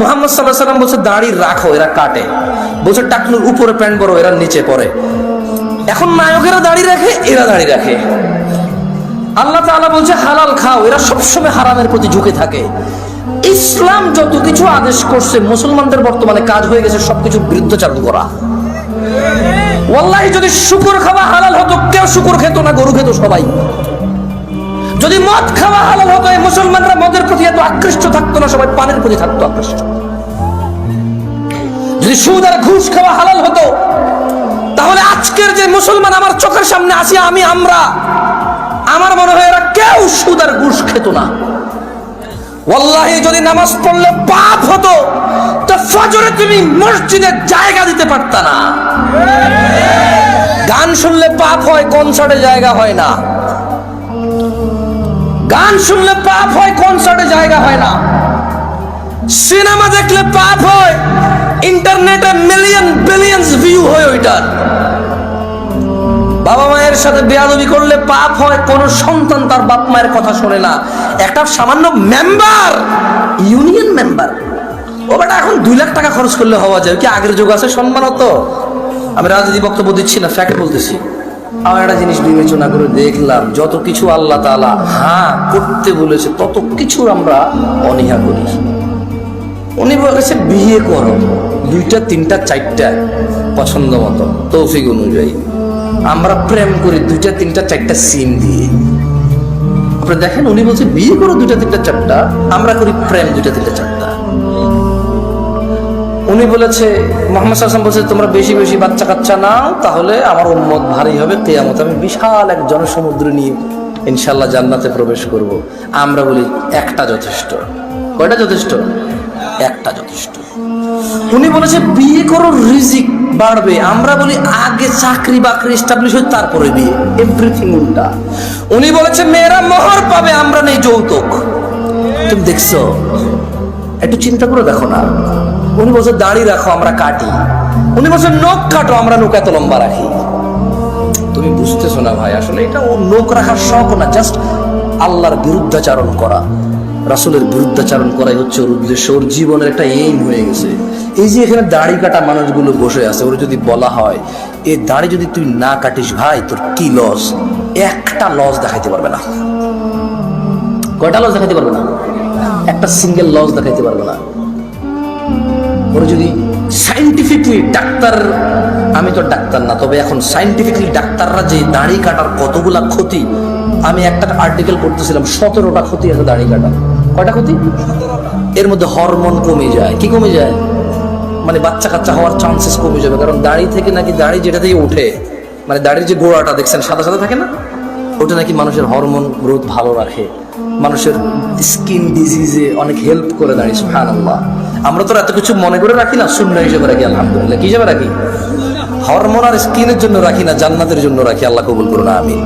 মোহাম্মদ সাল্লাহ সাল্লাম বলছে, দাড়ি রাখো, এরা কাটে। বলছে উপরে প্যান্ট পরো, এরা নিচে পরে এখন নায়কেরা দাড়ি রাখে, এরা দাড়ি রাখে। আল্লাহ বলছে, হালাল খাও, এরা সবসময় হারামের প্রতি ঝুঁকে থাকে। ইসলাম যত কিছু আদেশ করছে, মুসলমানদের বর্তমানে কাজ হয়ে গেছে, সবকিছু বিরুদ্ধচারণ করা। ওয়াল্লাহি, যদি শুকুর খাওয়া হালাল হতো, কেউ শুকুর খেত না, গরু খেত সবাই। যদি মদ খাওয়া হালাল হতো মুসলমানরা মদের প্রতি এত আকৃষ্ট থাকতো না, সবাই পানের প্রতি থাকতো আকৃষ্ট। যদি সুদ আর ঘুষ খাওয়া হালাল হতো, তাহলে আজকের যে মুসলমান আমার চোখের সামনে আসি, আমি, আমরা, আমার মনে হয় এরা কেউ সুদ আর ঘুষ খেত না। ওয়াল্লাহি, যদি নামাজ পড়লে পাপ হতো, তো ফজরে তুমি মসজিদে জায়গা দিতে পারতা না। গান শুনলে পাপ হয়, কনসার্টে জায়গা হয় না। গান শুনলে পাপ হয় কনসার্টে জায়গা হয় না। সিনেমা দেখলে পাপ হয় ইন্টারনেটে মিলিয়ন বিলিয়ন্স ভিউ হয় ওইটার। বাবা মায়ের সাথে বেয়াদবি করলে পাপ হয়, কোন সন্তান তার বাপ মায়ের কথা শোনে না। একটা সামান্য মেম্বার ইউনিয়ন মেম্বার ও বেটা, এখন দুই লাখ টাকা খরচ করলে হওয়া যায়। কি আগের যুগ আছে সম্মান তো? আমি রাজনীতি বক্তব্য দিচ্ছি না ফ্যাক্ট বলতেছি। আমার একটা জিনিস বিবেচনা করে দেখলাম, যত কিছু আল্লাহ তাআলা হ্যাঁ করতে বলেছে, তত কিছু আমরা অনীহা করি। উনি বলেছে, বিয়ে করো। দুইটা, তিনটা, চারটা পছন্দ মতো, তৌফিক অনুযায়ী। আমরা প্রেম করি, দুইটা, তিনটা, চারটা সিম দিয়ে। আপনি দেখেন, উনি বলছে, বিয়ে করো, দুইটা, তিনটা, চারটা। আমরা করি, প্রেম, দুইটা, তিনটা, চারটা। উনি বলেছে, মোহাম্মদ হাসান বলছে, তোমরা বেশি বেশি বাচ্চা কাচ্চা নাও, তাহলে আমার উম্মত ভারী হবে কেয়ামত। আমি বিশাল এক জনসমুদ্র নিয়ে ইনশাল্লাহ জান্নাতে প্রবেশ করব। আমরা বলি, একটা যথেষ্ট। কয়টা যথেষ্ট? একটা যথেষ্ট। উনি বলেছে, বিয়ে করো রিজিক বাড়বে। আমরা বলি, আগে চাকরি বাকরি এস্টাবলিশ হয় তারপরে বিয়ে। এভরিথিং উল্টা। উনি বলেছে, মেয়েরা মোহর পাবে, আমরা নেই যৌতুক। তুমি দেখছ? একটু চিন্তা করে দেখো না। উনি বলছে, দাড়ি রাখো, আমরা কাটি। উনি বলছে, নখ কাটো, আমরা নৌকা এত লম্বা রাখি। তুমি বুঝতেছো না ভাই, আসলে এটা ও নোক রাখার শখ না জাস্ট আল্লাহর বিরুদ্ধাচারণ করা। রাসুলের বিরুদ্ধাচারণ করাই হচ্ছে ওর উদ্দেশ্য। ওর জীবনের একটা এইম হয়ে গেছে। এই যে এখানে দাড়ি কাটা মানুষগুলো বসে আছে, ওর যদি বলা হয়, এ দাড়ি যদি তুই না কাটিস ভাই, তোর কি লস একটা লস দেখাইতে পারবে না। কয়টা লস দেখাইতে পারবে না? একটা সিঙ্গেল লস দেখাইতে পারবে না। ওরা যদি সাইন্টিফিকলি ডাক্তার আমি তো ডাক্তার না তবে এখন সাইন্টিফিকলি ডাক্তাররা যে দাড়ি কাটার কতগুলা ক্ষতি আমি একটা আর্টিকেল করতেছিলাম সতেরোটা ক্ষতি আছে দাড়ি কাটা কয়টা ক্ষতি? এর মধ্যে হরমোন কমে যায়। কি কমে যায়? মানে বাচ্চা কাচ্চা হওয়ার চান্সেস কমে যাবে কারণ দাড়ি থেকে নাকি দাড়ি যেটা দিয়ে ওঠে মানে দাড়ির যে গোড়াটা দেখছেন সাদা সাদা থাকে না? ওটা নাকি মানুষের হরমোন গ্রোথ ভালো রাখে। মানুষের স্কিন ডিজিজে অনেক হেল্প করে দাঁড়িয়ে সুহান আল্লাহ আমরা তো এত কিছু মনে করে রাখি না, শূন্য হিসেবে রাখি, আলহামদুলিল্লাহ। কি হিসেবে রাখি? হরমোন আর স্কিনের জন্য রাখি না, জান্নাতের জন্য রাখি, আল্লাহ কবুল করুন আমি